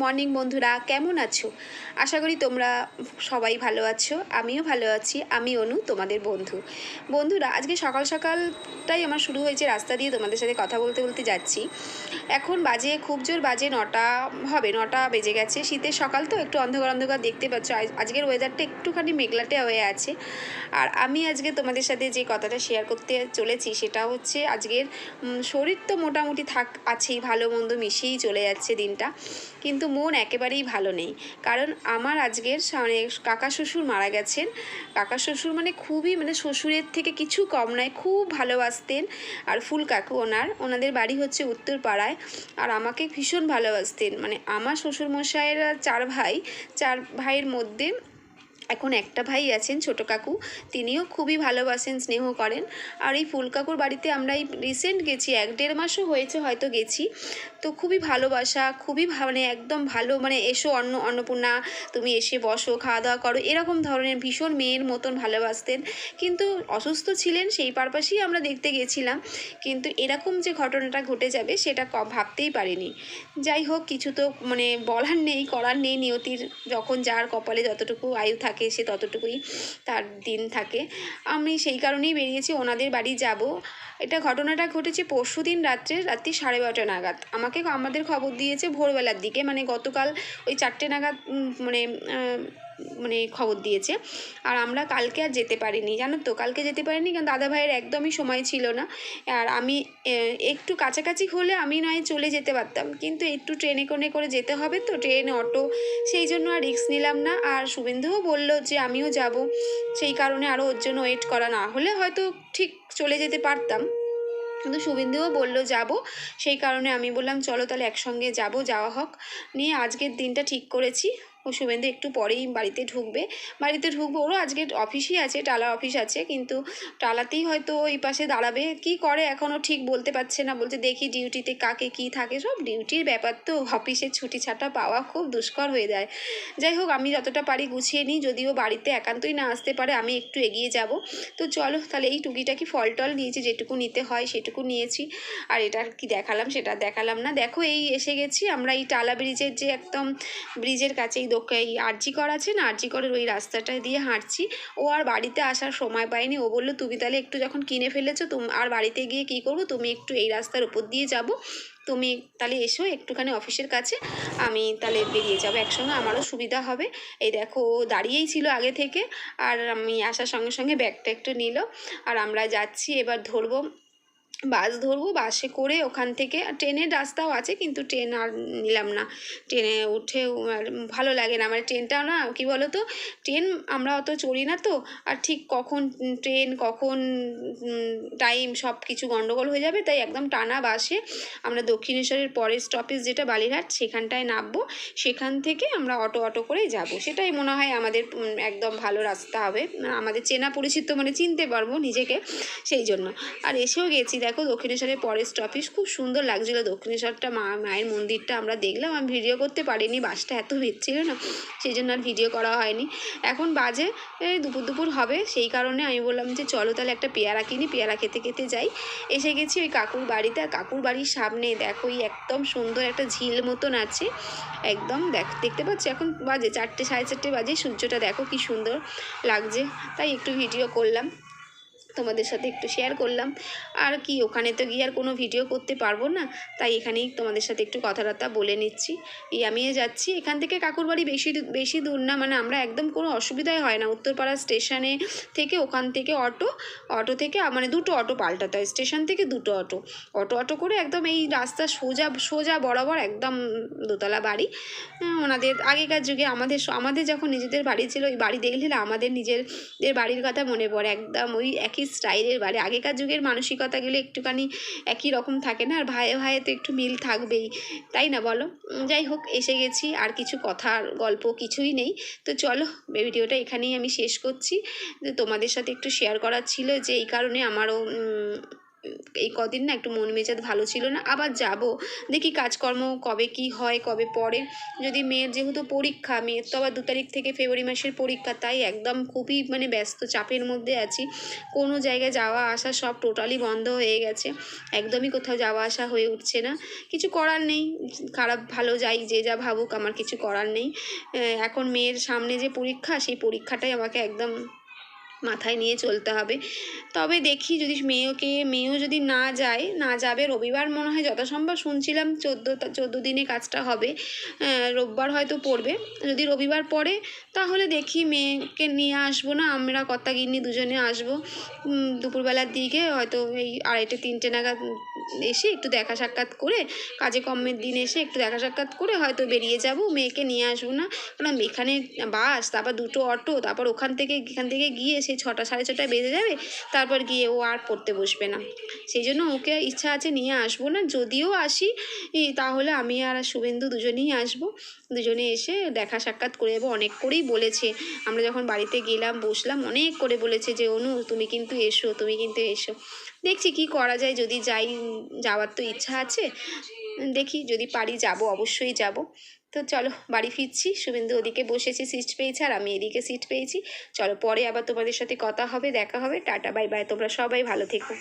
Morning বন্ধুরা, কেমন আছো? আশা করি তোমরা সবাই ভালো আছো, আমিও ভালো আছি, আমি অনু, তোমাদের বন্ধু। বন্ধুরা, আজকে সকাল সকালটাই আমার শুরু হয়েছে রাস্তা দিয়ে তোমাদের সাথে কথা বলতে বলতে যাচ্ছি। এখন বাজে, খুব জোর বাজে নটা, হবে নটা বেজে গেছে। শীতের সকাল তো একটু অন্ধকার অন্ধকার দেখতে পাচ্ছ, আজ- আজকের ওয়েদারটা একটুখানি মেঘলাটে হয়ে আছে। আর আমি আজকে তোমাদের সাথে যে কথাটা শেয়ার করতে চলেছি, সেটা হচ্ছে আজকের শরীর তো মোটামুটি থাক, আছেই, ভালো মন্দ মিশিয়েই চলে যাচ্ছে দিনটা। কিন্তু মন একেবারেই ভালো নেই। কারণ আমার আজকের মানে কাকা শ্বশুর মারা গেছেন। কাকা শ্বশুর মানে খুবই মানে শ্বশুরের থেকে কিছু কম নয়, খুব ভালোবাসতেন। আর ফুল কাকু ওনার, ওনাদের বাড়ি হচ্ছে উত্তরপাড়ায়। আর আমাকে ভীষণ ভালোবাসতেন। মানে আমার শ্বশুরমশাইয়েরা চার ভাই, চার ভাইয়ের মধ্যে এখন একটা ভাই আছেন, ছোট কাকু। তিনিও খুবই ভালোবাসেন, স্নেহ করেন। আর এই ফুল কাকুর বাড়িতে আমরা এই রিসেন্ট গেছি, এক দেড় মাসও হয়েছে হয়তো গেছি। তো খুবই ভালোবাসা, খুবই মানে একদম ভালো মানে এসো অন্ন, অন্নপূর্ণা, তুমি এসে বসো খাওয়া দাওয়া করো, এরকম ধরনের ভীষণ মেয়ের মতন ভালোবাসতেন। কিন্তু অসুস্থ ছিলেন, সেই পারপাসেই আমরা দেখতে গেছিলাম। কিন্তু এরকম যে ঘটনাটা ঘটে যাবে, সেটা ভাবতেই পারিনি। যাই হোক, কিছু তো মানে বলার নেই, করার নেই নিয়তির, যখন যার কপালে যতটুকু আয়ু থাকে সে ততটুকুই তার দিন থাকে। আমি সেই কারণেই বেরিয়েছি, ওনাদের বাড়ি যাব। এটা ঘটনাটা ঘটেছে পরশু দিন রাত্রে, রাত্রি সাড়ে বারোটা নাগাদ। আমাকে আমাদের খবর দিয়েছে ভোরবেলার দিকে মানে গতকাল ওই চারটে নাগাদ মানে মানে খবর দিয়েছে। আর আমরা কালকে আর যেতে পারিনি, জানো তো? কালকে যেতে পারিনি কারণ দাদা ভাইয়ের একদমই সময় ছিল না। আর আমি একটু কাছাকাছি হলে আমি নয় চলে যেতে পারতাম। কিন্তু একটু ট্রেনে কোনে করে যেতে হবে তো, ট্রেন, অটো, সেই জন্য আর রিক্স নিলাম না। আর শুভেন্দুও বলল যে আমিও যাব। সেই কারণে আরও ওর জন্য ওয়েট করা না হলে হয়তো ঠিক চলে যেতে পারতাম। কিন্তু শুভেন্দুও বলল যাব। সেই কারণে আমি বললাম, চলো তাহলে একসঙ্গে যাব, যাওয়া হোক। নিয়ে আজকের দিনটা ঠিক করেছি। শুভেন্দু একটু পরেই বাড়িতে ঢুকবে। বাড়িতে ঢুকবো, ওরও আজকে অফিসই আছে, টালা অফিস আছে, কিন্তু টালাতেই হয়তো ওই পাশে দাঁড়াবে। কি করে এখনও ঠিক বলতে পারছে না, বলছে দেখি ডিউটিতে কাকে কি থাকে। সব ডিউটির ব্যাপার তো অফিসের ছুটি ছাটা পাওয়া খুব দুষ্কর হয়ে যায়। যাই হোক, আমি যতটা পারি গুছিয়ে নিই, যদিও বাড়িতে একান্তই না আসতে পারে, আমি একটু এগিয়ে যাব। তো চলো, তাহলে এই টুকিটাকি ফল টল নিয়েছি, যেটুকু নিতে হয় সেটুকু নিয়েছি। আর এটা কি দেখালাম, সেটা দেখালাম না। দেখো, এই এসে গেছি, আমরা এই টালা ব্রিজের যে একদম ব্রিজের কাছে এই দোকা এই আরজি কর আছে না আরজি করের ওই রাস্তাটা দিয়ে হাঁটছি। ও আর বাড়িতে আসার সময় পায়নি। ও বলল, তুমি তাহলে একটু যখন কিনে ফেলেছো, তুম, আর বাড়িতে গিয়ে কী করব? তুমি একটু এই রাস্তার উপর দিয়ে যাব। তুমি তাহলে এসো একটুখানি অফিসের কাছে। আমি তাহলে বেরিয়ে যাব। একসঙ্গে আমারও সুবিধা হবে। এই দেখো, ও দাঁড়িয়েই ছিল আগে থেকে। আর আমি আসার সঙ্গে সঙ্গে ব্যাগটা একটু নিল। আর আমরা যাচ্ছি, এবার ধরবো বাস ধরবো, বাসে করে ওখান থেকে ট্রেনের রাস্তাও আছে, কিন্তু ট্রেন আর নিলাম না। ট্রেনে উঠে আর ভালো লাগে না মানে ট্রেনটাও না, কী বলো তো ট্রেন আমরা অত চড়ি না তো, আর ঠিক কখন ট্রেন, কখন টাইম সব কিছু গন্ডগোল হয়ে যাবে, তাই একদম টানা বাসে আমরা দক্ষিণেশ্বরের পরের স্টপেজ যেটা বালিরহাট, সেখানটায় নামবো, সেখান থেকে আমরা অটো অটো করেই যাব। সেটাই মনে হয় আমাদের একদম ভালো রাস্তা হবে। আমাদের চেনা পরিচিত মানে চিনতে পারব নিজেকে, সেই জন্য। আর এসেও গেছি, দেখো দক্ষিণেশ্বরের পরের স্টপেজ খুব সুন্দর লাগছিল। দক্ষিণেশ্বরটা মা, মায়ের মন্দিরটা আমরা দেখলাম। আমি ভিডিও করতে পারিনি, বাসটা এত ভিড় ছিল না, সেই জন্য আর ভিডিও করা হয়নি। এখন বাজে দুপুর দুপুর হবে, সেই কারণে আমি বললাম যে চলো তাহলে একটা পেয়ারা কিনি, পেয়ারা খেতে খেতে যাই। এসে গেছি ওই কাকুর বাড়িতে, আর কাকুর বাড়ির সামনে দেখো ওই একদম সুন্দর একটা ঝিল মতন আছে। একদম দেখ, দেখতে পাচ্ছি? এখন বাজে চারটে, সাড়ে চারটে বাজে। সূর্যটা দেখো কি সুন্দর লাগছে। তাই একটু ভিডিও করলাম। তোমাদের সাথে একটু শেয়ার করলাম। আর কি, ওখানে তো গিয়ে আর কোনো ভিডিও করতে পারব না। তাই এখানেই তোমাদের সাথে একটু কথাবার্তা বলে নিচ্ছি। এই আমিও যাচ্ছি। এখান থেকে কাকুর বাড়ি বেশি বেশি দূর না মানে আমরা একদম কোনো অসুবিধাই হয় না। উত্তরপাড়া স্টেশনে থেকে ওখান থেকে অটো অটো থেকে মানে দুটো অটো পাল্টাতে হয়। স্টেশন থেকে দুটো অটো। অটো অটো করে একদম এই রাস্তা সোজা সোজা বরাবর একদম দোতলা বাড়ি। ওনাদের আগেকার যুগে আমাদের আমাদের যখন নিজেদের বাড়ি ছিল ওই বাড়ি দেখলে আমাদের নিজের বাড়ির কথা মনে পড়ে। একদম ওই একই স্টাইলের বাড়ে আগেকার যুগের মানসিকতাগুলো একটুখানি একই রকম থাকে না, আর ভাইয়ে ভাইয়ে তো একটু মিল থাকবেই। তাই না বলো? যাই হোক, এসে গেছি, আর কিছু কথার গল্প কিছুই নেই। তো চলো ভিডিওটা এখানেই আমি শেষ করছি। তোমাদের সাথে একটু শেয়ার করার ছিল যে, এই কারণে আমারও এই কদিন না একটু মন মেজাজ ভালো ছিল না, আবার যাব। দেখি কাজকর্ম কবে কি হয়, কবে পড়ে। যদি মেয়ের যেহেতু পরীক্ষা, মেয়ের তো আবার দু তারিখ থেকে ফেব্রুয়ারি মাসের পরীক্ষা, তাই একদম খুবই মানে ব্যস্ত চাপের মধ্যে আছি। কোনো জায়গায় যাওয়া আসা সব টোটালি বন্ধ হয়ে গেছে। একদমই কোথাও যাওয়া আসা হয়ে উঠছে না। কিছু করার নেই, খারাপ ভালো যাই, যে যা ভাবুক, আমার কিছু করার নেই। এখন মেয়ের সামনে যে পরীক্ষা, সেই পরীক্ষাটাই আমাকে একদম মাথায় নিয়ে চলতে হবে। তবে দেখি যদি মেয়েকে, মেয়েও যদি না যায়, না যাবে, রবিবার মনে হয় যথাসম্ভব শুনছিলাম চোদ্দ চোদ্দ দিনে কাজটা হবে রোববার হয়তো পড়বে। যদি রবিবার পড়ে, তাহলে দেখি মেয়েকে নিয়ে আসব না, আমরা কর্তা গিন্নি দুজনে আসব। দুপুরবেলার দিকে হয়তো এই আড়াইটে, তিনটে নাগাদ এসে একটু দেখা সাক্ষাৎ করে, কাজে কর্মের দিন এসে একটু দেখা সাক্ষাৎ করে হয়তো বেরিয়ে যাব, মেয়েকে নিয়ে আসব না। কারণ এখানে বাস, তারপর দুটো অটো, তারপর ওখান থেকে, এখান থেকে গিয়ে সেই ছটা, সাড়ে ছটায় বেজে যাবে, তারপর গিয়ে ও আর পড়তে বসবে না। সেই জন্য ওকে ইচ্ছা আছে নিয়ে আসব না। যদিও আসি তাহলে আমি আর শুভেন্দু দুজনেই আসব। দুজনে এসে দেখা সাক্ষাৎ করে যাব অনেক করেই বলেছে। আমরা যখন বাড়িতে গেলাম, বসলাম, অনেক করে বলেছে যে, অনু, তুমি কিন্তু এসো, তুমি কিন্তু এসো। দেখছি কি করা যায়, যদি যাই, যাওয়ার তো ইচ্ছা আছে। দেখি যদি পারি যাব, অবশ্যই যাব। তো চলো বাড়ি ফিরছি, শুভেন্দু ওদিকে বসেছি সিট পেয়েছি আর আমি এদিকে সিট পেয়েছি। চলো পরে আবার তোমাদের সাথে কথা হবে, দেখা হবে। টাটা বাই বাই তোমরা সবাই ভালো থেকো।